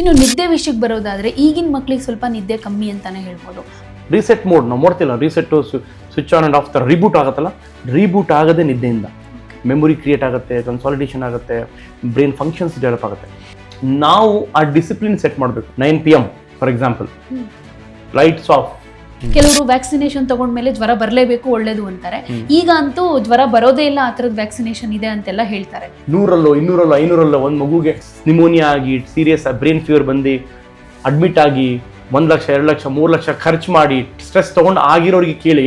ಇನ್ನು ನಿದ್ದೆ ವಿಷಯಕ್ಕೆ ಬರೋದಾದ್ರೆ ಈಗಿನ ಮಕ್ಕಳಿಗೆ ಸ್ವಲ್ಪ ನಿದ್ದೆ ಕಮ್ಮಿ ಅಂತಾನೆ ಹೇಳ್ಬೋದು. ರೀಸೆಟ್ ಮೋಡ್ ನಾವು ಮಾಡ್ತಿಲ್ಲ reset switch on and off ಥರ ರೀಬೂಟ್ ಆಗುತ್ತಲ್ಲ? ರೀಬೂಟ್ ಆಗದೆ ನಿದ್ದೆಯಿಂದ. ಮೆಮೊರಿ ಕ್ರಿಯೇಟ್ ಆಗುತ್ತೆ ಕನ್ಸಾಲಿಡೇಷನ್ ಆಗುತ್ತೆ ಬ್ರೈನ್ ಫಂಕ್ಷನ್ಸ್ ಡೆವಲಪ್ ಆಗುತ್ತೆ. ನಾವು ಆ ಡಿಸಿಪ್ಲಿನ್ ಸೆಟ್ ಮಾಡಬೇಕು. Nine P M for example lights off ಕೆಲವರು ವ್ಯಾಕ್ಸಿನೇಷನ್ ತಗೊಂಡ್ಮೇಲೆ ಜ್ವರ ಬರಲೇಬೇಕು ಒಳ್ಳೇದು ಅಂತಾರೆ. ಈಗ ಅಂತೂ ಜ್ವರ ಬರೋದೇ ಇಲ್ಲ ಆ ಥರದ ವ್ಯಾಕ್ಸಿನೇಷನ್ ಇದೆ ಅಂತೆಲ್ಲ ಹೇಳ್ತಾರೆ. ನೂರಲ್ಲೋ ಇನ್ನೂರಲ್ಲೋ ಐನೂರಲ್ಲೋ ಒಂದು ಮಗುಗೆ ನಿಮೋನಿಯಾ ಆಗಿ ಸೀರಿಯಸ್ ಬ್ರೈನ್ ಫೀವರ್ ಬಂದು ಅಡ್ಮಿಟ್ ಆಗಿ ಒಂದು ಲಕ್ಷ ಎರಡು ಲಕ್ಷ ಮೂರು ಲಕ್ಷ ಖರ್ಚು ಮಾಡಿ ಸ್ಟ್ರೆಸ್ ತೊಗೊಂಡು ಆಗಿರೋರಿಗೆ ಕೇಳಿ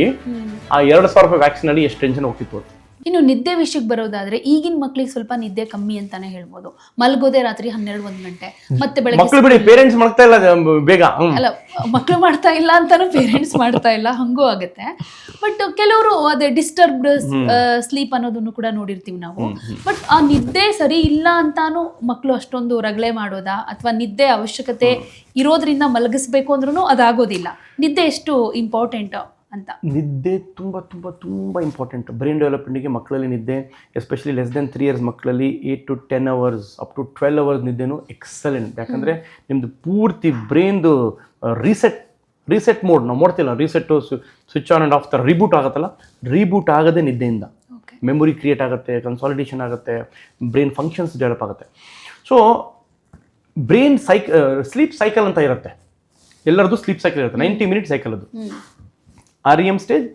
ಆ ಎರಡು ಸಾವಿರ ರೂಪಾಯಿ ವ್ಯಾಕ್ಸಿನಲ್ಲಿ ಎಷ್ಟು ಟೆನ್ಷನ್ ಹೋಗ್ತಿತ್ತು. ಇನ್ನು ನಿದ್ದೆ ವಿಷಯಕ್ಕೆ ಬರೋದಾದ್ರೆ ಈಗಿನ ಮಕ್ಳಿಗೆ ಸ್ವಲ್ಪ ನಿದ್ದೆ ಕಮ್ಮಿ ಅಂತಾನೆ ಹೇಳ್ಬೋದು. ಮಲ್ಗೋದೆ ರಾತ್ರಿ ಹನ್ನೆರಡು ಒಂದು ಗಂಟೆ. ಮತ್ತೆ ಬೆಳಗ್ಗೆ ಮಕ್ಕಳು ಬಿಡಿ ಪೇರೆಂಟ್ಸ್ ಮಾಡ್ತಾ ಇಲ್ಲ ಬೇಗ. ಅಲ್ಲ ಮಕ್ಳು ಮಾಡ್ತಾ ಇಲ್ಲ ಅಂತಾನು ಪೇರೆಂಟ್ಸ್ ಮಾಡ್ತಾ ಇಲ್ಲ ಹಂಗೂ ಆಗುತ್ತೆ. ಬಟ್ ಕೆಲವರು ಅದೇ ಡಿಸ್ಟರ್ಬ್ಡ್ ಸ್ಲೀಪ್ ಅನ್ನೋದನ್ನು ಕೂಡ ನೋಡಿರ್ತೀವಿ ನಾವು. ಬಟ್ ಆ ನಿದ್ದೆ ಸರಿ ಇಲ್ಲ ಅಂತಾನು ಮಕ್ಕಳು ಅಷ್ಟೊಂದು ರಗಳೆ ಮಾಡೋದಾ ಅಥವಾ ನಿದ್ದೆ ಅವಶ್ಯಕತೆ ಇರೋದ್ರಿಂದ ಮಲಗಿಸ್ಬೇಕು ಅಂದ್ರೂ ಅದಾಗೋದಿಲ್ಲ. ನಿದ್ದೆ ಎಷ್ಟು ಇಂಪಾರ್ಟೆಂಟ್ ಅಂತ. ನಿದ್ದೆ ತುಂಬ ತುಂಬ ತುಂಬ ಇಂಪಾರ್ಟೆಂಟ್ ಬ್ರೈನ್ ಡೆವಲಪ್ಮೆಂಟಿಗೆ ಮಕ್ಕಳಲ್ಲಿ ನಿದ್ದೆ especially less than three years ಮಕ್ಕಳಲ್ಲಿ eight to ten hours up to twelve hours ನಿದ್ದೆನೂ excellent ಯಾಕಂದರೆ ನಿಮ್ಮದು ಪೂರ್ತಿ ಬ್ರೈನ್ದು ರೀಸೆಟ್ ರೀಸೆಟ್ ಮೋಡ್ ನಾವು ಮಾಡ್ತಿಲ್ಲ reset switch on and off ಥರ ರೀಬೂಟ್ ಆಗುತ್ತಲ್ಲ? ರೀಬೂಟ್ ಆಗದೆ ನಿದ್ದೆಯಿಂದ. ಮೆಮೊರಿ ಕ್ರಿಯೇಟ್ ಆಗುತ್ತೆ ಕನ್ಸಾಲಿಡೇಷನ್ ಆಗುತ್ತೆ ಬ್ರೈನ್ ಫಂಕ್ಷನ್ಸ್ ಡೆವಲಪ್ ಆಗುತ್ತೆ. So brain psych sleep cycle ಅಂತ ಇರುತ್ತೆ. ಎಲ್ಲರದ್ದು ಸ್ಲೀಪ್ ಸೈಕಲ್ ಇರುತ್ತೆ ನೈಂಟಿ ಮಿನಿಟ್ ಸೈಕಲ್ ಅದು. R E M stage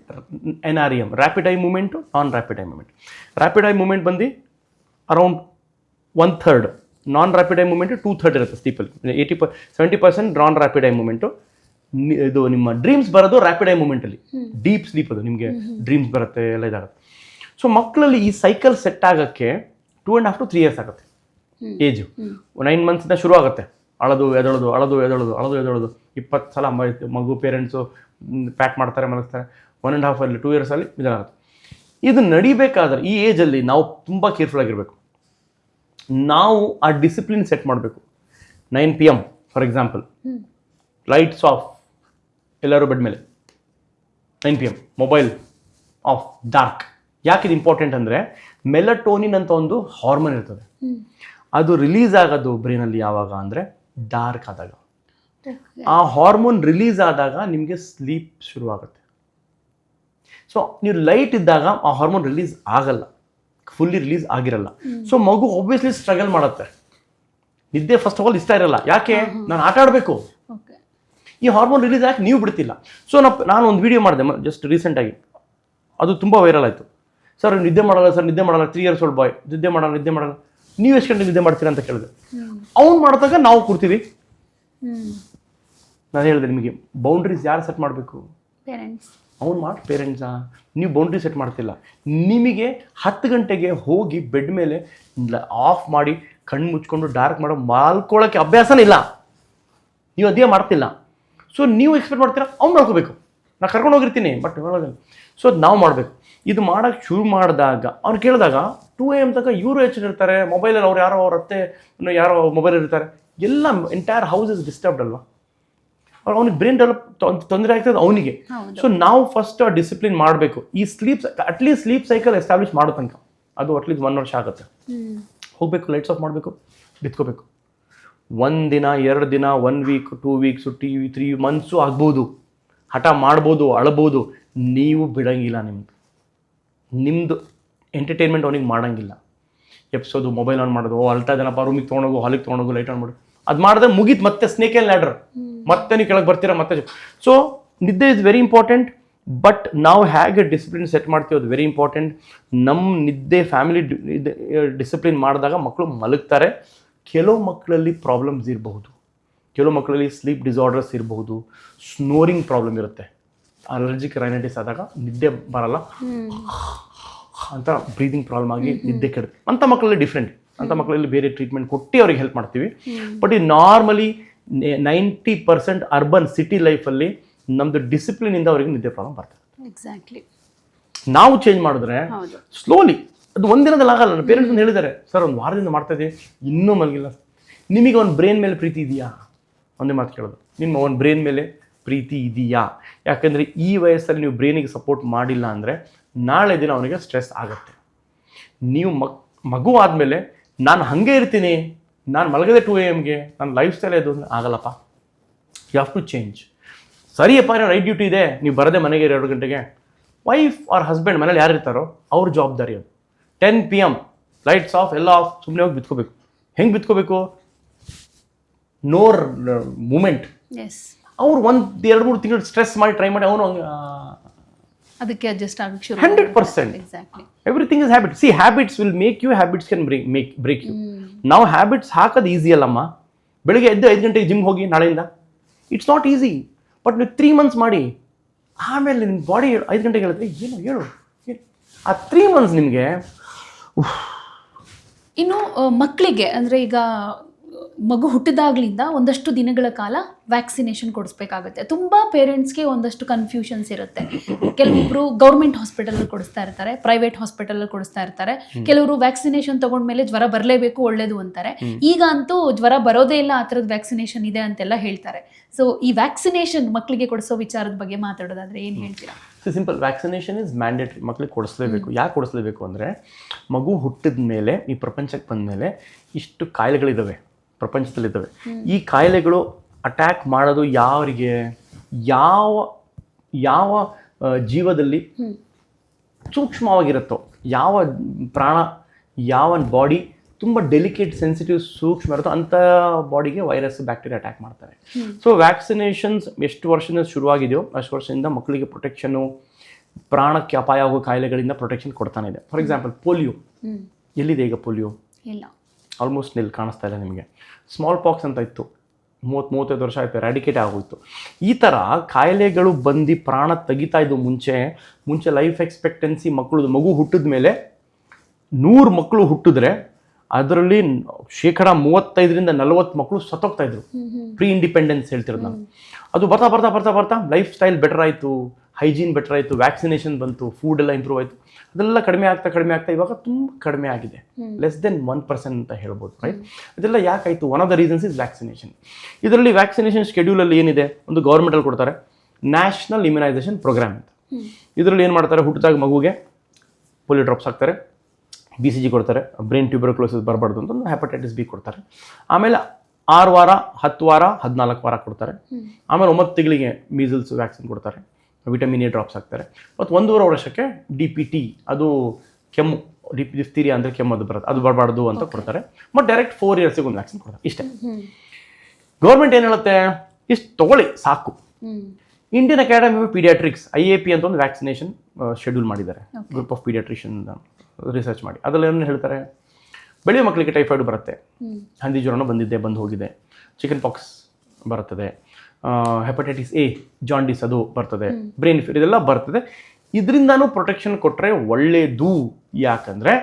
N R E M rapid eye movement non rapid eye movement rapid eye movement ಬಂದು around one third non rapid eye movement two third ಇರುತ್ತೆ ಸ್ಲೀಪಲ್ಲಿ eighty ಪ seventy percent non rapid eye movement ಇದು ನಿಮ್ಮ dreams ಬರೋದು rapid I ಮೂಮೆಂಟಲ್ಲಿ deep sleep ಅದು ನಿಮಗೆ ಡ್ರೀಮ್ಸ್ ಬರುತ್ತೆ ಎಲ್ಲ ಇದಾಗುತ್ತೆ. ಸೊ ಮಕ್ಕಳಲ್ಲಿ ಈ ಸೈಕಲ್ ಸೆಟ್ ಆಗೋಕ್ಕೆ two and half to three years ಆಗುತ್ತೆ. ಏಜು ನೈನ್ ಮಂತ್ಸಿಂದ ಶುರು ಆಗುತ್ತೆ ಅಳದು ಎದಳದು ಅಳದು ಎದಳದು ಅಳದು ಎದಳದು. ಇಪ್ಪತ್ತು ಸಲ ಮಗು ಪೇರೆಂಟ್ಸು ಪ್ಯಾಕ್ ಮಾಡ್ತಾರೆ ಮಲಗಿಸ್ತಾರೆ ಒನ್ ಆ್ಯಂಡ್ ಹಾಫ್ ಅಲ್ಲಿ ಟೂ ಇಯರ್ಸಲ್ಲಿ ಇದಾಗುತ್ತೆ. ಇದು ನಡಿಬೇಕಾದ್ರೆ ಈ ಏಜಲ್ಲಿ ನಾವು ತುಂಬ ಕೇರ್ಫುಲ್ ಆಗಿರಬೇಕು. ನಾವು ಆ ಡಿಸಿಪ್ಲಿನ್ ಸೆಟ್ ಮಾಡಬೇಕು. Nine P M for example lights off ಎಲ್ಲರೂ ಬೆಡ್ ಮೇಲೆ. Nine P M mobile off dark ಯಾಕೆ ಇದು ಇಂಪಾರ್ಟೆಂಟ್ ಅಂದರೆ ಮೆಲಟೋನಿನ್ ಅಂತ ಒಂದು ಹಾರ್ಮೋನ್ ಇರ್ತದೆ. ಅದು ರಿಲೀಸ್ ಆಗೋದು ಬ್ರೈನಲ್ಲಿ ಯಾವಾಗ ಅಂದರೆ ಡಾರ್ಕ್ ಆದಾಗ. ಆ ಹಾರ್ಮೋನ್ ರಿಲೀಸ್ ಆದಾಗ ನಿಮಗೆ ಸ್ಲೀಪ್ ಶುರುವಾಗುತ್ತೆ. ಸೊ ನೀವು ಲೈಟ್ ಇದ್ದಾಗ ಆ ಹಾರ್ಮೋನ್ ರಿಲೀಸ್ ಆಗಲ್ಲ. ಫುಲ್ಲಿ ರಿಲೀಸ್ ಆಗಿರಲ್ಲ. ಸೊ ಮಗು ಒಬ್ವಿಯಸ್ಲಿ ಸ್ಟ್ರಗಲ್ ಮಾಡುತ್ತೆ. ನಿದ್ದೆ ಫಸ್ಟ್ ಆಫ್ ಆಲ್ ಇಷ್ಟ ಇರಲ್ಲ. ಯಾಕೆ? ನಾನು ಆಟ ಆಡಬೇಕು. ಈ ಹಾರ್ಮೋನ್ ರಿಲೀಸ್ ಆಗಿ ನೀವು ಬಿಡ್ತಿಲ್ಲ. ಸೊ ನಾನು ಒಂದು ವಿಡಿಯೋ ಮಾಡಿದೆ ಜಸ್ಟ್ ರೀಸೆಂಟಾಗಿ ಅದು ತುಂಬ ವೈರಲ್ ಆಯಿತು. ಸರ್ ನಿದ್ದೆ ಮಾಡಲ್ಲ ಸರ್ ನಿದ್ದೆ ಮಾಡಲ್ಲ ತ್ರೀ ಇಯರ್ಸ್ ಓಲ್ಡ್ ಬಾಯ್ ನಿದ್ದೆ ಮಾಡಲ್ಲ ನಿದ್ದೆ ಮಾಡಲ್ಲ. ನೀವು ಎಷ್ಟು ಗಂಟೆ ನಿದ್ದೆ ಮಾಡ್ತೀರಾ ಅಂತ ಕೇಳಿದೆ. ಅವ್ನು ಮಾಡಿದಾಗ ನಾವು ಕೊಡ್ತೀವಿ ಹ್ಮ್. ನಾನು ಹೇಳಿದೆ ನಿಮಗೆ ಬೌಂಡ್ರೀಸ್ ಯಾರು ಸೆಟ್ ಮಾಡಬೇಕು? ಪೇರೆಂಟ್ಸ್ ಅವ್ನು ಮಾಡಿ ಪೇರೆಂಟ್ಸಾ ನೀವು ಬೌಂಡ್ರಿ ಸೆಟ್ ಮಾಡ್ತಿಲ್ಲ. ನಿಮಗೆ ಹತ್ತು ಗಂಟೆಗೆ ಹೋಗಿ ಬೆಡ್ ಮೇಲೆ ಆಫ್ ಮಾಡಿ ಕಣ್ಣು ಮುಚ್ಕೊಂಡು ಡಾರ್ಕ್ ಮಾಡೋ ಮಾಲ್ಕೊಳ್ಳೋಕ್ಕೆ ಅಭ್ಯಾಸನೇ ಇಲ್ಲ. ನೀವು ಅದೇ ಮಾಡ್ತಿಲ್ಲ. ಸೊ ನೀವು ಎಕ್ಸ್ಪೆಕ್ಟ್ ಮಾಡ್ತೀರಾ ಅವ್ನು ಮಾಡ್ಕೋಬೇಕು. ನಾನು ಕರ್ಕೊಂಡು ಹೋಗಿರ್ತೀನಿ ಬಟ್ ಸೊ ನಾವು ಮಾಡಬೇಕು. ಇದು ಮಾಡೋಕ್ಕೆ ಶುರು ಮಾಡಿದಾಗ ಅವ್ರು ಕೇಳಿದಾಗ ಟೂ ಎ ಎಂ ತನಕ ಇವರು ಹೆಚ್ಚಿರ್ತಾರೆ ಮೊಬೈಲಲ್ಲಿ ಅವ್ರು ಯಾರೋ ಅವ್ರ ಅತ್ತೆ ಯಾರೋ ಮೊಬೈಲ್ ಇರ್ತಾರೆ ಎಲ್ಲ ಎಂಟೈರ್ ಹೌಸ್ ಇಸ್ ಡಿಸ್ಟರ್ಬ್ಡ್ ಅಲ್ವಾ? ಅವ್ನಿಗೆ ಬ್ರೈನ್ ಡೆವಲಪ್ ತೊಂದರೆ ಆಗ್ತದೆ ಅವನಿಗೆ. ಸೊ ನಾವು ಫಸ್ಟ್ ಡಿಸಿಪ್ಲಿನ್ ಮಾಡಬೇಕು. ಈ sleep at least sleep cycle establish ಮಾಡೋ ತನಕ. ಅದು ಅಟ್ಲೀಸ್ಟ್ ಒನ್ ವರ್ಷ ಆಗುತ್ತೆ. ಹೋಗಬೇಕು ಲೈಟ್ಸ್ ಆಫ್ ಮಾಡಬೇಕು ಬಿತ್ಕೋಬೇಕು. ಒಂದು ದಿನ ಎರಡು ದಿನ ಒನ್ ವೀಕ್ ಟೂ ವೀಕ್ಸು ಟಿ ವಿ ತ್ರೀ ಮಂತ್ಸು ಆಗ್ಬೋದು. ಹಠ ಮಾಡ್ಬೋದು ಅಳ್ಬೋದು. ನೀವು ಬಿಡಂಗಿಲ್ಲ ನಿಮ್ಮದು ನಿಮ್ಮದು ಎಂಟರ್ಟೈನ್ಮೆಂಟ್ ಅವನಿಗೆ ಮಾಡಂಗಿಲ್ಲ. ಎಪ್ಸೋದು ಮೊಬೈಲ್ ಆನ್ ಮಾಡೋದು ಓ ಅಲ್ತಾ ಜನಪ್ಪ ರೂಮಿಗೆ ತೊಗೊಂಡೋಗು ಹಾಲಿಗೆ ತೊಗೊಂಡೋಗು ಲೈಟ್ ಆನ್ ಮಾಡು. ಅದು ಮಾಡಿದ್ರೆ ಮುಗೀತು ಮತ್ತೆ ಸ್ನೇಕ್ ಆ್ಯಂಡ್ ಲ್ಯಾಡರ್ ಮತ್ತೆ ನೀವು ಕೆಳಗೆ ಬರ್ತೀರಾ ಮತ್ತೆ ಸೊ ನಿದ್ದೆ ಇಸ್ ವೆರಿ ಇಂಪಾರ್ಟೆಂಟ್ ಬಟ್ ನಾವು ಹೇಗೆ ಡಿಸಿಪ್ಲಿನ್ ಸೆಟ್ ಮಾಡ್ತೀವಿ ಅದು ವೆರಿ ಇಂಪಾರ್ಟೆಂಟ್ ನಮ್ಮ ನಿದ್ದೆ ಫ್ಯಾಮಿಲಿ ಡಿಸಿಪ್ಲಿನ್ ಮಾಡಿದಾಗ ಮಕ್ಕಳು ಮಲಗ್ತಾರೆ. ಕೆಲವು ಮಕ್ಕಳಲ್ಲಿ ಪ್ರಾಬ್ಲಮ್ಸ್ ಇರಬಹುದು. ಕೆಲವು ಮಕ್ಕಳಲ್ಲಿ ಸ್ಲೀಪ್ ಡಿಸಾರ್ಡರ್ಸ್ ಇರಬಹುದು. ಸ್ನೋರಿಂಗ್ ಪ್ರಾಬ್ಲಮ್ ಇರುತ್ತೆ. ಅಲರ್ಜಿಕ್ ರೈನೈಟಿಸ್ ಆದಾಗ ನಿದ್ದೆ ಬರಲ್ಲ. ಅಂತ ಬ್ರೀದಿಂಗ್ ಪ್ರಾಬ್ಲಮ್ ಆಗಿ ನಿದ್ದೆ ಕೆಡುತ್ತೆ. ಅಂಥ ಮಕ್ಕಳಲ್ಲಿ ಡಿಫ್ರೆಂಟ್ ಅಂಥ ಮಕ್ಕಳಲ್ಲಿ ಬೇರೆ ಟ್ರೀಟ್ಮೆಂಟ್ ಕೊಟ್ಟು ಅವ್ರಿಗೆ ಹೆಲ್ಪ್ ಮಾಡ್ತೀವಿ. ಬಟ್ ಈ normally ninety percent urban city ಲೈಫಲ್ಲಿ ನಮ್ಮದು ಡಿಸಿಪ್ಲಿನಿಂದ ಅವರಿಗೆ ನಿದ್ದೆ ಪ್ರಾಬ್ಲಮ್ ಬರ್ತದೆ. ಎಕ್ಸಾಕ್ಟ್ಲಿ ನಾವು ಚೇಂಜ್ ಮಾಡಿದ್ರೆ ಸ್ಲೋಲಿ ಅದು ಒಂದಿನದಲ್ಲಿ ಆಗಲ್ಲ. ನನ್ನ ಪೇರೆಂಟ್ಸ್ ಹೇಳಿದ್ದಾರೆ ಸರ್ ಒಂದು ವಾರದಿಂದ ಮಾಡ್ತಾ ಇದ್ದೀವಿ ಇನ್ನೂ ಮಲಗಿಲ್ಲ. ನಿಮಗೆ ಒಂದು ಬ್ರೈನ್ ಮೇಲೆ ಪ್ರೀತಿ ಇದೆಯಾ? ಒಂದೇ ಮಾತು ಕೇಳೋದು. ನಿಮ್ಮ ಒಂದು ಬ್ರೈನ್ ಮೇಲೆ ಪ್ರೀತಿ ಇದೆಯಾ? ಯಾಕಂದರೆ ಈ ವಯಸ್ಸಲ್ಲಿ ನೀವು ಬ್ರೈನಿಗೆ ಸಪೋರ್ಟ್ ಮಾಡಿಲ್ಲ ಅಂದರೆ ನಾಳೆ ದಿನ ಅವನಿಗೆ ಸ್ಟ್ರೆಸ್ ಆಗುತ್ತೆ. ನೀವು ಮಗ್ ಮಗು ಆದಮೇಲೆ ನಾನು ಹಾಗೆ ಇರ್ತೀನಿ. ನಾನು ಮಲಗದೆ ಟು ಎ ಎಮ್ಗೆ ನನ್ನ ಲೈಫ್ ಸ್ಟೈಲ್ ಇದು ಆಗಲ್ಲಪ್ಪ. ಯು ಹ್ಯಾವ್ ಟು ಚೇಂಜ್ ಸರಿಯಪ್ಪ ರೈಟ್ ಡ್ಯೂಟಿ ಇದೆ ನೀವು ಬರದೆ ಮನೆಗೆ ಎರಡು ಗಂಟೆಗೆ. ವೈಫ್ ಆರ್ ಹಸ್ಬೆಂಡ್ ಮನೇಲಿ ಯಾರು ಇರ್ತಾರೋ ಅವ್ರ ಜವಾಬ್ದಾರಿ ಅದು. Ten P M lights off ಎಲ್ಲ ಆಫ್ ಸುಮ್ಮನೆ ಹೋಗಿ ಬಿತ್ಕೋಬೇಕು. ಹೆಂಗೆ ಬಿತ್ಕೋಬೇಕು? ನೋರ್ ಮೂಮೆಂಟ್ ಎಸ್ ಅವ್ರು ಒಂದು ಎರಡು ಮೂರು ತಿಂಗಳು ಸ್ಟ್ರೆಸ್ ಮಾಡಿ ಟ್ರೈ ಮಾಡಿ ಅವನು ಅದಕ್ಕೆ ಅಡ್ಜಸ್ಟ್ ಆಗಕ್ಕೆ ಶುರು hundred percent exactly everything is habit see habits will make you habits can break make break you ನಾವು ಹ್ಯಾಬಿಟ್ಸ್ ಹಾಕೋದು ಈಸಿ ಅಲ್ಲಮ್ಮ. ಬೆಳಿಗ್ಗೆ ಎದ್ದು ಐದು ಗಂಟೆಗೆ ಜಿಮ್ ಹೋಗಿ ನಾಳೆಯಿಂದ. ಇಟ್ಸ್ ನಾಟ್ ಈಸಿ ಬಟ್ ನೀವು ತ್ರೀ ಮಂತ್ಸ್ ಮಾಡಿ ಆಮೇಲೆ ನಿಮ್ಮ ಬಾಡಿ ಐದು ಗಂಟೆಗೆ ಹೇಳಿದ್ರೆ ಏನು ಹೇಳು ಆ ತ್ರೀ ಮಂತ್ಸ್ ನಿಮಗೆ ಇನ್ನು ಮಕ್ಕಳಿಗೆ ಅಂದರೆ ಈಗ ಮಗು ಹುಟ್ಟಿದಾಗ್ಲಿಂದ ಒಂದಷ್ಟು ದಿನಗಳ ಕಾಲ ವ್ಯಾಕ್ಸಿನೇಷನ್ ಕೊಡಿಸ್ಬೇಕಾಗುತ್ತೆ. ತುಂಬ ಪೇರೆಂಟ್ಸ್ಗೆ ಒಂದಷ್ಟು ಕನ್ಫ್ಯೂಷನ್ಸ್ ಇರುತ್ತೆ. ಕೆಲವೊಬ್ರು ಗೌರ್ಮೆಂಟ್ ಹಾಸ್ಪಿಟಲಲ್ಲಿ ಕೊಡಿಸ್ತಾ ಇರ್ತಾರೆ ಪ್ರೈವೇಟ್ ಹಾಸ್ಪಿಟಲಲ್ಲಿ ಕೊಡಿಸ್ತಾ ಇರ್ತಾರೆ. ಕೆಲವರು ವ್ಯಾಕ್ಸಿನೇಷನ್ ತಗೊಂಡ್ಮೇಲೆ ಜ್ವರ ಬರಲೇಬೇಕು ಒಳ್ಳೇದು ಅಂತಾರೆ. ಈಗ ಅಂತೂ ಜ್ವರ ಬರೋದೇ ಇಲ್ಲ ಆ ಥರದ ವ್ಯಾಕ್ಸಿನೇಷನ್ ಇದೆ ಅಂತೆಲ್ಲ ಹೇಳ್ತಾರೆ. ಸೊ ಈ ವ್ಯಾಕ್ಸಿನೇಷನ್ ಮಕ್ಕಳಿಗೆ ಕೊಡಿಸೋ ವಿಚಾರದ ಬಗ್ಗೆ ಮಾತಾಡೋದಾದ್ರೆ ಏನು ಹೇಳ್ತೀರಾ? ಸಿಂಪಲ್ ವ್ಯಾಕ್ಸಿನೇಷನ್ ಇಸ್ ಮ್ಯಾಂಡೇಟ್ರಿ ಮಕ್ಕಳಿಗೆ ಕೊಡಿಸ್ಲೇಬೇಕು. ಯಾಕೆ ಕೊಡಿಸ್ಲೇಬೇಕು ಅಂದರೆ ಮಗು ಹುಟ್ಟಿದ ಮೇಲೆ ಈ ಪ್ರಪಂಚಕ್ಕೆ ಬಂದ ಮೇಲೆ ಇಷ್ಟು ಕಾಯಿಲೆಗಳಿದ್ದಾವೆ ಪ್ರಪಂಚದಲ್ಲಿದ್ದಾವೆ. ಈ ಕಾಯಿಲೆಗಳು ಅಟ್ಯಾಕ್ ಮಾಡೋದು ಯಾವರಿಗೆ ಯಾವ ಯಾವ ಜೀವದಲ್ಲಿ ಸೂಕ್ಷ್ಮವಾಗಿರುತ್ತೋ ಯಾವ ಪ್ರಾಣ ಯಾವ ಬಾಡಿ ತುಂಬ ಡೆಲಿಕೇಟ್ ಸೆನ್ಸಿಟಿವ್ ಸೂಕ್ಷ್ಮ ಇರುತ್ತೋ ಅಂಥ ಬಾಡಿಗೆ ವೈರಸ್ ಬ್ಯಾಕ್ಟೀರಿಯಾ ಅಟ್ಯಾಕ್ ಮಾಡ್ತಾರೆ. ಸೊ ವ್ಯಾಕ್ಸಿನೇಷನ್ಸ್ ಎಷ್ಟು ವರ್ಷದಿಂದ ಶುರುವಾಗಿದೆಯೋ ಅಷ್ಟು ವರ್ಷದಿಂದ ಮಕ್ಕಳಿಗೆ ಪ್ರೊಟೆಕ್ಷನ್ನು ಪ್ರಾಣಕ್ಕೆ ಅಪಾಯ ಆಗೋ ಕಾಯಿಲೆಗಳಿಂದ ಪ್ರೊಟೆಕ್ಷನ್ ಕೊಡ್ತಾನೆ ಇದೆ. ಫಾರ್ ಎಕ್ಸಾಂಪಲ್ ಪೋಲಿಯೋ ಎಲ್ಲಿದೆ ಈಗ ಪೋಲಿಯೋ ಇಲ್ಲ. ಆಲ್ಮೋಸ್ಟ್ ನಿಲ್ ಕಾಣಿಸ್ತಾ ಇಲ್ಲ ನಿಮಗೆ. ಸ್ಮಾಲ್ ಪಾಕ್ಸ್ ಅಂತ ಇತ್ತು. ಮೂವತ್ತು ಮೂವತ್ತೈದು ವರ್ಷ ಆಯಿತು ರ್ಯಾಡಿಕೇಟ್ ಆಗೋಯ್ತು. ಈ ಥರ ಕಾಯಿಲೆಗಳು ಬಂದು ಪ್ರಾಣ ತೆಗಿತಾ ಇದ್ದು ಮುಂಚೆ ಮುಂಚೆ ಲೈಫ್ ಎಕ್ಸ್ಪೆಕ್ಟೆನ್ಸಿ ಮಕ್ಕಳದು ಮಗು ಹುಟ್ಟಿದ ಮೇಲೆ ನೂರು ಮಕ್ಕಳು ಹುಟ್ಟಿದ್ರೆ ಅದರಲ್ಲಿ ಶೇಕಡ ಮೂವತ್ತೈದರಿಂದ ನಲವತ್ತು ಮಕ್ಕಳು ಸತ್ತೋಗ್ತಾ ಇದ್ರು. ಪ್ರೀ ಇಂಡಿಪೆಂಡೆನ್ಸ್ ಹೇಳ್ತಿರೋದು ನಾನು. ಅದು ಬರ್ತಾ ಬರ್ತಾ ಬರ್ತಾ ಬರ್ತಾ ಲೈಫ್ ಸ್ಟೈಲ್ ಬೆಟರ್ ಆಯಿತು. ಹೈಜೀನ್ ಬೆಟರ್ ಆಯಿತು ವ್ಯಾಕ್ಸಿನೇಷನ್ ಬಂತು ಫುಡ್ ಎಲ್ಲ ಇಂಪ್ರೂವ್ ಆಯಿತು. ಅದೆಲ್ಲ ಕಡಿಮೆ ಆಗ್ತಾ ಕಡಿಮೆ ಆಗ್ತಾ ಇವಾಗ ತುಂಬ ಕಡಿಮೆ ಆಗಿದೆ. ಲೆಸ್ ದೆನ್ ಒನ್ ಪರ್ಸೆಂಟ್ ಅಂತ ಹೇಳ್ಬೋದು ರೈಟ್ ಅದೆಲ್ಲ ಯಾಕಾಯಿತು one of the reasons is vaccination ಇದರಲ್ಲಿ ವ್ಯಾಕ್ಸಿನೇಷನ್ ಶೆಡ್ಯೂಲಲ್ಲಿ ಏನಿದೆ? ಒಂದು ಗೌರ್ಮೆಂಟಲ್ಲಿ ಕೊಡ್ತಾರೆ. ನ್ಯಾಷನಲ್ ಇಮ್ಯುನೈಸೇಷನ್ ಪ್ರೋಗ್ರಾಮ್ ಅಂತ. ಇದರಲ್ಲಿ ಏನು ಮಾಡ್ತಾರೆ? ಹುಟ್ಟಿದಾಗ ಮಗುಗೆ ಪೋಲಿಯೋ ಡ್ರಾಪ್ಸ್ ಹಾಕ್ತಾರೆ. ಬಿ ಸಿ ಜಿ ಕೊಡ್ತಾರೆ. ಬ್ರೈನ್ ಟ್ಯೂಬರ್ಕ್ಲೋಸಿಸ್ ಬರಬಾರ್ದು ಅಂತ ಒಂದು ಹೆಪಟೈಟಿಸ್ ಬಿ ಕೊಡ್ತಾರೆ. ಆಮೇಲೆ ಆರು ವಾರ ಹತ್ತು ವಾರ ಹದಿನಾಲ್ಕು ವಾರ ಕೊಡ್ತಾರೆ. ಆಮೇಲೆ ಒಂಬತ್ತು ತಿಂಗಳಿಗೆ ಮೀಸಲ್ಸ್ ವ್ಯಾಕ್ಸಿನ್ ಕೊಡ್ತಾರೆ. ವಿಟಮಿನ್ ಎ ಡ್ರಾಪ್ಸ್ ಹಾಕ್ತಾರೆ. ಮತ್ತು ಒಂದೂವರೆ ವರ್ಷಕ್ಕೆ ಡಿ ಪಿ ಟಿ ಅದು ಕೆಮ್ಮು ಡಿ ಪಿ ಡಿಫ್ತೀರಿಯಾ ಅಂದರೆ ಕೆಮ್ಮು ಅದು ಬರುತ್ತೆ. ಅದು ಬರಬಾರ್ದು ಅಂತ ಕೊಡ್ತಾರೆ. ಮತ್ತು ಡೈರೆಕ್ಟ್ ಫೋರ್ ಇಯರ್ಸಿಗೆ ಒಂದು ವ್ಯಾಕ್ಸಿನ್ ಕೊಡ್ತಾರೆ. ಇಷ್ಟೇ. ಗೌರ್ಮೆಂಟ್ ಏನು ಹೇಳುತ್ತೆ? ಇಷ್ಟು ತಗೊಳ್ಳಿ ಸಾಕು. Indian Academy of Pediatrics I A P ಅಂತ ಒಂದು ವ್ಯಾಕ್ಸಿನೇಷನ್ ಶೆಡ್ಯೂಲ್ ಮಾಡಿದ್ದಾರೆ. ಗ್ರೂಪ್ ಆಫ್ ಪೀಡಿಯಾಟ್ರಿಷಿಯನ್ ರಿಸರ್ಚ್ ಮಾಡಿ. ಅದರಲ್ಲಿ ಏನು ಹೇಳ್ತಾರೆ? ಬೆಳೆಯೋ ಮಕ್ಕಳಿಗೆ ಟೈಫಾಯ್ಡ್ ಬರುತ್ತೆ. ಹಂದಿ ಜ್ವರನೂ ಬಂದಿದ್ದೆ ಬಂದು ಹೋಗಿದೆ. ಚಿಕನ್ ಪಾಕ್ಸ್ ಬರ್ತದೆ ಹೆಪಟೈಟಿಸ್ ಎ ಜಾಂಡಿಸ್ ಅದು ಬರ್ತದೆ. ಬ್ರೈನ್ ಫೀರ್ ಇದೆಲ್ಲ ಬರ್ತದೆ. ಇದರಿಂದನೂ ಪ್ರೊಟೆಕ್ಷನ್ ಕೊಟ್ಟರೆ ಒಳ್ಳೆಯದು ಯಾಕಂದರೆ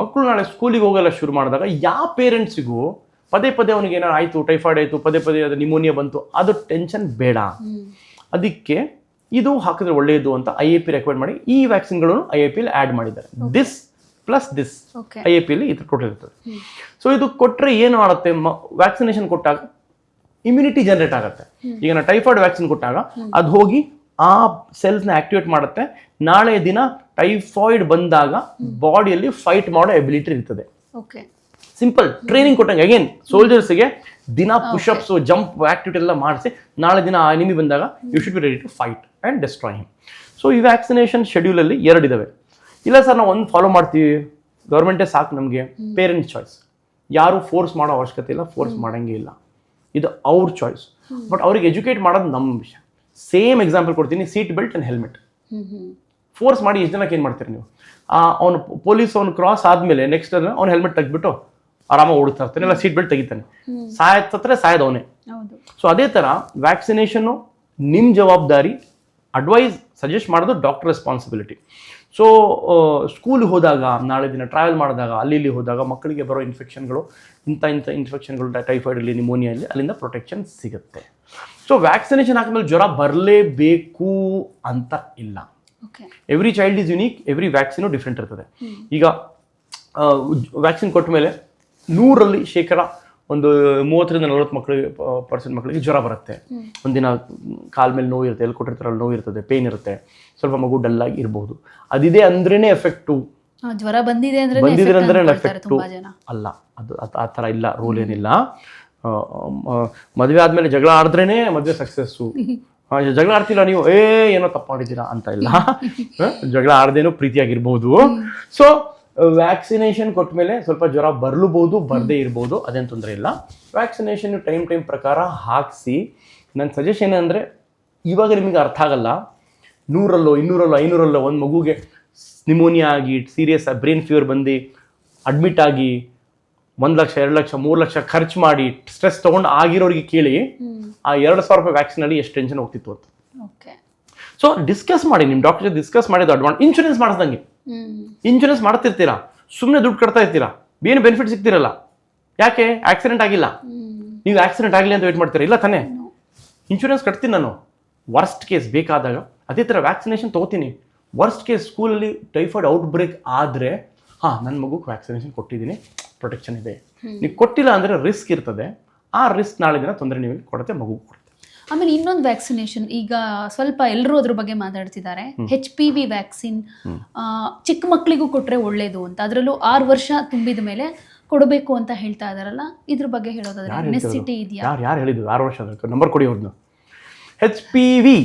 ಮಕ್ಕಳು ನಾಳೆ ಸ್ಕೂಲಿಗೆ ಹೋಗಲ್ಲ ಶುರು ಮಾಡಿದಾಗ ಯಾವ ಪೇರೆಂಟ್ಸಿಗೂ ಪದೇ ಪದೇ ಅವನಿಗೆ ಏನಾರು ಆಯಿತು ಟೈಫಾಯ್ಡ್ ಆಯಿತು ಪದೇ ಪದೇ ಅದು ನಿಮೋನಿಯಾ ಬಂತು ಅದು ಟೆನ್ಷನ್ ಬೇಡ. ಅದಕ್ಕೆ ಇದು ಹಾಕಿದ್ರೆ ಒಳ್ಳೆಯದು ಅಂತ ಐ ಎ ಪಿ ರೆಕಮೆಂಡ್ ಮಾಡಿ. ಈ ವ್ಯಾಕ್ಸಿನ್ಗಳನ್ನು ಐ ಎ ಪಿಲಿ ಆ್ಯಡ್ ಮಾಡಿದ್ದಾರೆ. This plus this I A ಪಿಲಿ ಇದು ಕೊಟ್ಟಿರ್ತದೆ. ಸೊ ಇದು ಕೊಟ್ಟರೆ ಏನು ಮಾಡುತ್ತೆ ವ್ಯಾಕ್ಸಿನೇಷನ್ ಕೊಟ್ಟಾಗ ಇಮ್ಯುನಿಟಿ ಜನರೇಟ್ ಆಗುತ್ತೆ. ಈಗ ನಾವು ಟೈಫಾಯ್ಡ್ ವ್ಯಾಕ್ಸಿನ್ ಕೊಟ್ಟಾಗ ಅದು ಹೋಗಿ ಆ ಸೆಲ್ಸ್ನ ಆಕ್ಟಿವೇಟ್ ಮಾಡುತ್ತೆ. ನಾಳೆ ದಿನ ಟೈಫಾಯ್ಡ್ ಬಂದಾಗ ಬಾಡಿಯಲ್ಲಿ ಫೈಟ್ ಮಾಡೋ ಎಬಿಲಿಟಿ ಇರ್ತದೆ. ಓಕೆ ಸಿಂಪಲ್ ಟ್ರೈನಿಂಗ್ ಕೊಟ್ಟಂಗೆ. ಅಗೇನ್ ಸೋಲ್ಜರ್ಸ್ಗೆ ದಿನ ಪುಷಪ್ಸ್ ಜಂಪ್ ಆಕ್ಟಿವಿಟಿ ಎಲ್ಲ ಮಾಡಿಸಿ ನಾಳೆ ದಿನ ಆ ಎನಿಮಿ ಬಂದಾಗ you should be ready to fight and destroy him so ಈ ವ್ಯಾಕ್ಸಿನೇಷನ್ ಶೆಡ್ಯೂಲಲ್ಲಿ ಎರಡಿದಾವೆ ಇಲ್ಲ ಸರ್ ನಾವು ಒಂದು ಫಾಲೋ ಮಾಡ್ತೀವಿ. ಗೌರ್ಮೆಂಟೇ ಸಾಕು ನಮಗೆ. ಪೇರೆಂಟ್ಸ್ ಚಾಯ್ಸ್ ಯಾರು ಫೋರ್ಸ್ ಮಾಡೋ ಅವಶ್ಯಕತೆ ಇಲ್ಲ ಫೋರ್ಸ್ ಮಾಡೋಂಗೇ ಇಲ್ಲ. ಇದು ಅವ್ರ ಚಾಯ್ಸ್ ಬಟ್ ಅವ್ರಿಗೆ ಎಜುಕೇಟ್ ಮಾಡೋದು ನಮ್ಮ ವಿಷಯ. ಸೇಮ್ ಎಕ್ಸಾಂಪಲ್ ಕೊಡ್ತೀನಿ seat belt and helmet force ಮಾಡಿ ಎಷ್ಟು ಜನಕ್ಕೆ ಏನು ಮಾಡ್ತೀರಿ ನೀವು? ಅವನು ಪೊಲೀಸ್ ಅವ್ನು ಕ್ರಾಸ್ ಆದಮೇಲೆ ನೆಕ್ಸ್ಟ್ ಅವ್ನು ಹೆಲ್ಮೆಟ್ ತೆಗೆದ್ಬಿಟ್ಟು ಆರಾಮಾಗಿ ಓಡಿಸ್ತಾ ಇರ್ತಾನೆ ಇಲ್ಲ ಸೀಟ್ ಬೆಲ್ಟ್ ತೆಗಿತಾನೆ. ಸಾಯತ್ತತ್ರ ಸಾಯದ ಅವನೇ. ಸೊ ಅದೇ ಥರ ವ್ಯಾಕ್ಸಿನೇಷನ್ನು ನಿಮ್ಮ ಜವಾಬ್ದಾರಿ ಅಡ್ವೈಸ್ ಸಜೆಸ್ಟ್ ಮಾಡೋದು ಡಾಕ್ಟರ್ ರೆಸ್ಪಾನ್ಸಿಬಿಲಿಟಿ ಸೊ ಸ್ಕೂಲ್ ಹೋದಾಗ ನಾಳೆ ದಿನ ಟ್ರಾವೆಲ್ ಮಾಡಿದಾಗ ಅಲ್ಲಿ ಇಲ್ಲಿ ಹೋದಾಗ ಮಕ್ಕಳಿಗೆ ಬರೋ ಇನ್ಫೆಕ್ಷನ್ಗಳು ಇಂಥ ಇಂಥ ಇನ್ಫೆಕ್ಷನ್ಗಳು ಟೈಫಾಯ್ಡ್ ಇಲ್ಲಿ ನಿಮೋನಿಯಾ ನಿಮೋನಿಯಲ್ಲಿ ಅಲ್ಲಿಂದ ಪ್ರೊಟೆಕ್ಷನ್ ಸಿಗುತ್ತೆ. ಸೊ ವ್ಯಾಕ್ಸಿನೇಷನ್ ಹಾಕಿದ್ಮೇಲೆ ಜ್ವರ ಬರಲೇಬೇಕು ಅಂತ ಇಲ್ಲ. Okay every child is unique every vaccine different ಇರ್ತದೆ. ಈಗ ವ್ಯಾಕ್ಸಿನ್ ಕೊಟ್ಟ ಮೇಲೆ ನೂರಲ್ಲಿ ಶೇಕಡ ಒಂದು ಮೂವತ್ತರಿಂದ ನಲವತ್ತು ಮಕ್ಕಳಿಗೆ ಪರ್ಸೆಂಟ್ ಮಕ್ಕಳಿಗೆ ಜ್ವರ ಬರುತ್ತೆ. ಒಂದಿನ ಕಾಲ್ ಮೇಲೆ ನೋವು ಇರುತ್ತೆ ಎಲ್ಲಿ ಕೊಟ್ಟಿರ್ತಾರಲ್ಲ ನೋವು ಇರ್ತದೆ ಪೇನ್ ಇರುತ್ತೆ. ಸ್ವಲ್ಪ ಮಗು ಡಲ್ ಆಗಿ ಇರಬಹುದು ಅದಿದೆ ಅಂದ್ರೇನೆ ಎಫೆಕ್ಟು ಜ್ವರ ಬಂದಿದೆ ಅಂದ್ರೆ ಬಂದಿದ್ರೆ ಅಂದ್ರೆ ಎಫೆಕ್ಟು ಅಲ್ಲ ಅದು ಆ ಥರ ಇಲ್ಲ ರೂಲ್ ಏನಿಲ್ಲ. ಮದುವೆ ಆದಮೇಲೆ ಜಗಳ ಆಡಿದ್ರೇನೆ ಮದುವೆ ಸಕ್ಸಸ್ಸು ಜಗಳ ಆಡ್ತಿಲ್ಲ ನೀವು ಏ ಏನೋ ತಪ್ಪಾಡಿದ್ದೀರಾ ಅಂತ ಇಲ್ಲ? ಜಗಳ ಆಡ್ದೇನೋ ಪ್ರೀತಿಯಾಗಿರ್ಬೋದು. ಸೊ ವ್ಯಾಕ್ಸಿನೇಷನ್ ಕೊಟ್ಮೇಲೆ ಸ್ವಲ್ಪ ಜ್ವರ ಬರಲೂಬಹುದು ಬರದೇ ಇರ್ಬೋದು ಅದೇನು ತೊಂದರೆ ಇಲ್ಲ. ವ್ಯಾಕ್ಸಿನೇಷನ್ ಟೈಮ್ ಟೈಮ್ ಪ್ರಕಾರ ಹಾಕಿಸಿ. ನನ್ನ ಸಜೆಷನ್ ಅಂದರೆ ಇವಾಗ ನಿಮಗೆ ಅರ್ಥ ಆಗಲ್ಲ. ನೂರಲ್ಲೋ ಇನ್ನೂರಲ್ಲೋ ಐನೂರಲ್ಲೋ ಒಂದು ಮಗುಗೆ ನಿಮೋನಿಯಾ ಆಗಿ ಸೀರಿಯಸ್ ಬ್ರೈನ್ ಫೀವರ್ ಬಂದು ಅಡ್ಮಿಟ್ ಆಗಿ ಒಂದು ಲಕ್ಷ ಎರಡು ಲಕ್ಷ ಮೂರು ಲಕ್ಷ ಖರ್ಚು ಮಾಡಿ ಸ್ಟ್ರೆಸ್ ತೊಗೊಂಡು ಆಗಿರೋರಿಗೆ ಕೇಳಿ ಆ ಎರಡು ಸಾವಿರ ರೂಪಾಯಿ ವ್ಯಾಕ್ಸಿನಲ್ಲಿ ಎಷ್ಟು ಟೆನ್ಷನ್ ಹೋಗ್ತಿತ್ತು ಅಂತ. ಓಕೆ ಸೊ ಡಿಸ್ಕಸ್ ಮಾಡಿ ನಿಮ್ಮ ಡಾಕ್ಟರ್ ಡಿಸ್ಕಸ್ ಮಾಡಿದ ಅಡ್ವಾಂಟ್ ಇನ್ಶೂರೆನ್ಸ್ ಮಾಡಿಸ್ದಂಗೆ. ಇನ್ಶೂರೆನ್ಸ್ ಮಾಡ್ತಿರ್ತೀರಾ? ಸುಮ್ಮನೆ ದುಡ್ಡು ಕಟ್ತಾ ಇರ್ತೀರಾ? ಏನು ಬೆನಿಫಿಟ್ ಸಿಗ್ತಿರಲ್ಲ? ಯಾಕೆ? ಆಕ್ಸಿಡೆಂಟ್ ಆಗಿಲ್ಲ? ನೀವು ಆಕ್ಸಿಡೆಂಟ್ ಆಗಲಿ ಅಂತ ವೇಟ್ ಮಾಡ್ತೀರಾ? ಇಲ್ಲ ತಾನೇ? ಇನ್ಶೂರೆನ್ಸ್ ಕಟ್ತೀನಿ ನಾನು. ವರ್ಸ್ಟ್ ಕೇಸ್ ಬೇಕಾದಾಗ ಅದೇ ಥರ ವ್ಯಾಕ್ಸಿನೇಷನ್ ತೊಗೋತೀನಿ. ವರ್ಸ್ಟ್ ಕೇಸ್ ಸ್ಕೂಲಲ್ಲಿ ಟೈಫಾಯ್ಡ್ ಔಟ್ ಬ್ರೇಕ್ ಆದರೆ ಹಾಂ ನನ್ನ ಮಗುಗೆ ವ್ಯಾಕ್ಸಿನೇಷನ್ ಕೊಟ್ಟಿದ್ದೀನಿ. ಪ್ರೊಟೆಕ್ಷನ್ ಇದೆ. ನೀವು ಕೊಟ್ಟಿಲ್ಲ ಅಂದರೆ ರಿಸ್ಕ್ ಇರ್ತದೆ. ಆ ರಿಸ್ಕ್ ನಾಳೆ ದಿನ ತೊಂದರೆ ನೀವು ಕೊಡುತ್ತೆ ಮಗು ಕೊಡುತ್ತೆ ಆಮೇಲೆ ಇನ್ನೊಂದು ವ್ಯಾಕ್ಸಿನೇಷನ್ ಈಗ ಸ್ವಲ್ಪ ಎಲ್ಲರೂ ಅದ್ರ ಬಗ್ಗೆ ಮಾತಾಡ್ತಿದ್ದಾರೆ. ಹೆಚ್ ಪಿ ವಿ ವ್ಯಾಕ್ಸಿನ್ ಚಿಕ್ಕ ಮಕ್ಕಳಿಗೂ ಕೊಟ್ಟರೆ ಒಳ್ಳೇದು ಅಂತ. ಅದರಲ್ಲೂ ಆರು ವರ್ಷ ತುಂಬಿದ ಮೇಲೆ ಕೊಡಬೇಕು ಅಂತ ಹೇಳ್ತಾ ಇದಾರಲ್ಲ ಇದ್ರ ಬಗ್ಗೆ ಹೇಳೋದಾದ್ರೆ ನೆಸಿಟಿ ಇದೆಯಾ? ಯಾರು ಯಾರು ಹೇಳಿದ್ರು ಆರು ವರ್ಷ ನಂಬರ್ ಕೊಡಿ ಅವ್ರದ್ದು ಹೆಚ್ ಪಿ ವಿ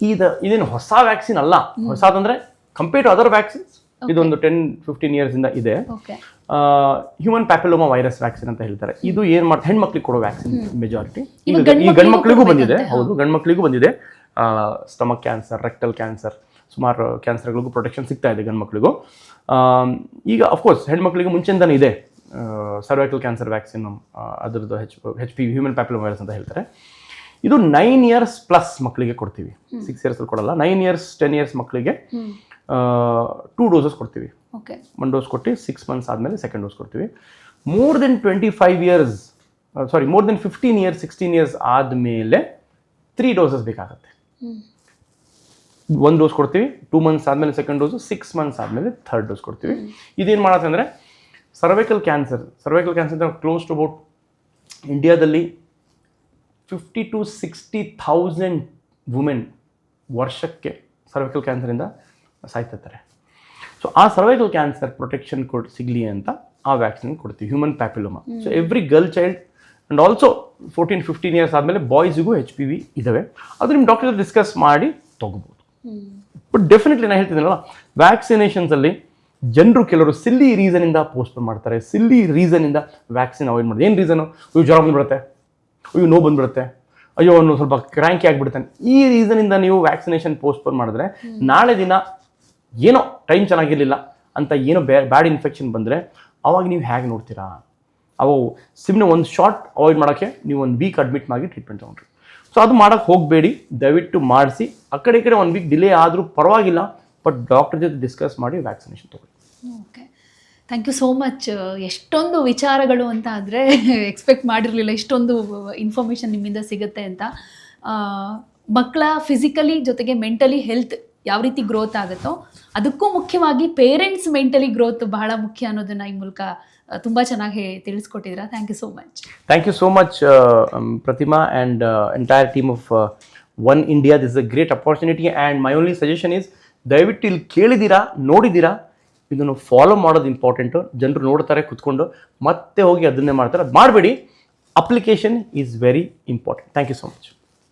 ಇದು ಇದೇನು ಹೊಸ ವ್ಯಾಕ್ಸಿನ್ ಅಲ್ಲ. ಹೊಸದಂದ್ರೆ ಕಂಪೇರ್ ಟು ಅದರ್ ವ್ಯಾಕ್ಸಿನ್ಸ್ ಇದೊಂದು ಟೆನ್ ಫಿಫ್ಟೀನ್ ಇಯರ್ಸ್ ಇಂದ ಇದೆ. ಹ್ಯೂಮನ್ ಪ್ಯಾಪಿಲೋಮಾ ವೈರಸ್ ವ್ಯಾಕ್ಸಿನ್ ಅಂತ ಹೇಳ್ತಾರೆ. ಇದು ಏನ್ ಮಾಡ್ತಾರೆ ಹೆಣ್ಮಕ್ಳಿಗೆ ಕೊಡೋ ವ್ಯಾಕ್ಸಿನ್ ಮೆಜಾರಿಟಿ ಈ ಗಂಡ್ಮಕ್ಳಿಗೂ ಬಂದಿದೆ ಹೌದು ಗಂಡು ಮಕ್ಕಳಿಗೂ ಬಂದಿದೆ ಸ್ಟಮಕ್ ಕ್ಯಾನ್ಸರ್ ರೆಕ್ಟಲ್ ಕ್ಯಾನ್ಸರ್ ಸುಮಾರು ಕ್ಯಾನ್ಸರ್ಗಳಿಗೂ ಪ್ರೊಟೆಕ್ಷನ್ ಸಿಗ್ತಾ ಇದೆ ಗಂಡು ಮಕ್ಕಳಿಗೂ ಈಗ ಅಫ್ಕೋರ್ಸ್ ಹೆಣ್ಮಕ್ಳಿಗೆ ಮುಂಚೆಯಿಂದನೇ ಇದೆ. ಸರ್ವೈಕಲ್ ಕ್ಯಾನ್ಸರ್ ವ್ಯಾಕ್ಸಿನ್ ಅದರದ್ದು H H P human papilloma virus ಅಂತ ಹೇಳ್ತಾರೆ. ಇದು ನೈನ್ ಇಯರ್ಸ್ ಪ್ಲಸ್ ಮಕ್ಕಳಿಗೆ ಕೊಡ್ತೀವಿ. ಸಿಕ್ಸ್ ಇಯರ್ಸ್ ಕೊಡಲ್ಲ. ನೈನ್ ಇಯರ್ಸ್ ಟೆನ್ ಇಯರ್ಸ್ ಮಕ್ಕಳಿಗೆ ಟೂ ಡೋಸಸ್ ಕೊಡ್ತೀವಿ. ಓಕೆ ಒನ್ ಡೋಸ್ ಕೊಟ್ಟು ಸಿಕ್ಸ್ ಮಂತ್ಸ್ ಆದಮೇಲೆ ಸೆಕೆಂಡ್ ಡೋಸ್ ಕೊಡ್ತೀವಿ. More than twenty five years sorry more than fifteen years sixteen years ಆದಮೇಲೆ ತ್ರೀ ಡೋಸಸ್ ಬೇಕಾಗುತ್ತೆ. ಒಂದು ಡೋಸ್ ಕೊಡ್ತೀವಿ ಟೂ ಮಂತ್ಸ್ ಆದಮೇಲೆ ಸೆಕೆಂಡ್ ಡೋಸು ಸಿಕ್ಸ್ ಮಂತ್ಸ್ ಆದಮೇಲೆ ಥರ್ಡ್ ಡೋಸ್ ಕೊಡ್ತೀವಿ. ಇದೇನು ಮಾಡುತ್ತೆ ಅಂದರೆ cervical cancer cervical cancer close to about ಇಂಡಿಯಾದಲ್ಲಿ fifty to sixty thousand women ವರ್ಷಕ್ಕೆ ಸರ್ವೈಕಲ್ ಕ್ಯಾನ್ಸರಿಂದ ಸಾಯ್ತಿರ್ತಾರೆ. ಸೊ ಆ ಸರ್ವೈಕಲ್ ಕ್ಯಾನ್ಸರ್ ಪ್ರೊಟೆಕ್ಷನ್ ಕೊಡ್ ಸಿಗಲಿ ಅಂತ ಆ ವ್ಯಾಕ್ಸಿನ್ ಕೊಡ್ತೀವಿ human papilloma so every girl child and also fourteen fifteen years ಆದಮೇಲೆ ಬಾಯ್ಸಿಗೂ ಎಚ್ ಪಿ ವಿ ಇದ್ದಾವೆ ಅದು ನಿಮ್ಮ ಡಾಕ್ಟರ್ ಡಿಸ್ಕಸ್ ಮಾಡಿ ತೊಗೋಬೋದು. ಬಟ್ ಡೆಫಿನೆಟ್ಲಿ ನಾನು ಹೇಳ್ತಿದ್ದೀನಲ್ಲ ವ್ಯಾಕ್ಸಿನೇಷನ್ಸಲ್ಲಿ ಜನರು ಕೆಲವರು ಸಿಲ್ಲಿ ರೀಸನಿಂದ ಪೋಸ್ಟ್ಪೋನ್ ಮಾಡ್ತಾರೆ. ಸಿಲ್ಲಿ ರೀಸನಿಂದ ವ್ಯಾಕ್ಸಿನ್ ಅವಾಯ್ಡ್ ಮಾಡ್ತಾರೆ. ಏನು ರೀಸನು ಅಯ್ಯೋ ಜ್ವರ ಬಂದ್ಬಿಡುತ್ತೆ. ಅಯ್ಯೋ ನೋವು ಬಂದ್ಬಿಡುತ್ತೆ. ಅಯ್ಯೋ ಅವನು ಸ್ವಲ್ಪ ಕ್ರ್ಯಾಂಕಿ ಆಗಿಬಿಡ್ತಾನೆ ಈ ರೀಸನಿಂದ ನೀವು ವ್ಯಾಕ್ಸಿನೇಷನ್ ಪೋಸ್ಟ್ಪೋನ್ ಮಾಡಿದ್ರೆ ನಾಳೆ ದಿನ ಏನೋ ಟೈಮ್ ಚೆನ್ನಾಗಿರಲಿಲ್ಲ ಅಂತ ಏನೋ ಬ್ಯಾ ಬ್ಯಾಡ್ ಇನ್ಫೆಕ್ಷನ್ ಬಂದರೆ ಅವಾಗ ನೀವು ಹೇಗೆ ನೋಡ್ತೀರಾ? ಅವು ಸಿಮ್ನ ಒಂದು ಶಾರ್ಟ್ ಅವಾಯ್ಡ್ ಮಾಡೋಕ್ಕೆ ನೀವು ಒಂದು ವೀಕ್ ಅಡ್ಮಿಟ್ ಮಾಡಿ ಟ್ರೀಟ್ಮೆಂಟ್ ತೊಗೊಂಡ್ರಿ. ಸೊ ಅದು ಮಾಡೋಕ್ಕೆ ಹೋಗಬೇಡಿ. ದಯವಿಟ್ಟು ಮಾಡಿಸಿ. ಆ ಕಡೆ ಈ ಕಡೆ ಒಂದು ವೀಕ್ ಡಿಲೇ ಆದರೂ ಪರವಾಗಿಲ್ಲ ಬಟ್ ಡಾಕ್ಟರ್ ಜೊತೆ ಡಿಸ್ಕಸ್ ಮಾಡಿ ವ್ಯಾಕ್ಸಿನೇಷನ್ ತೊಗೊಳ್ಳಿ. Okay thank you so much ಎಷ್ಟೊಂದು ವಿಚಾರಗಳು ಅಂತ ಆದರೆ ಎಕ್ಸ್ಪೆಕ್ಟ್ ಮಾಡಿರಲಿಲ್ಲ. ಇಷ್ಟೊಂದು ಇನ್ಫಾರ್ಮೇಷನ್ ನಿಮ್ಮಿಂದ ಸಿಗುತ್ತೆ ಅಂತ. ಮಕ್ಕಳ ಫಿಸಿಕಲಿ ಜೊತೆಗೆ ಮೆಂಟಲಿ ಹೆಲ್ತ್ ಯಾವ ರೀತಿ ಗ್ರೋತ್ ಆಗುತ್ತೋ, ಅದಕ್ಕೂ ಮುಖ್ಯವಾಗಿ ಪೇರೆಂಟ್ಸ್ ಮೆಂಟಲಿ ಗ್ರೋತ್ ಬಹಳ ಮುಖ್ಯ ಅನ್ನೋದನ್ನ ಈ ಮೂಲಕ ತುಂಬಾ ಚೆನ್ನಾಗಿ ತಿಳಿಸ್ಕೊಟ್ಟಿದ್ದೀರಾ. Thank you so much thank you so much Pratima and entire team of One India this a great opportunity and my only suggestion is ದಯವಿಟ್ಟು ಇಲ್ಲಿ ಕೇಳಿದ್ದೀರಾ, ನೋಡಿದ್ದೀರಾ? ಇದನ್ನು ಫಾಲೋ ಮಾಡೋದು ಇಂಪಾರ್ಟೆಂಟು ಜನರು ನೋಡ್ತಾರೆ, ಕುತ್ಕೊಂಡು ಮತ್ತೆ ಹೋಗಿ ಅದನ್ನೇ ಮಾಡ್ತಾರೆ. ಅದು ಮಾಡಬೇಡಿ. Application is very important thank you so much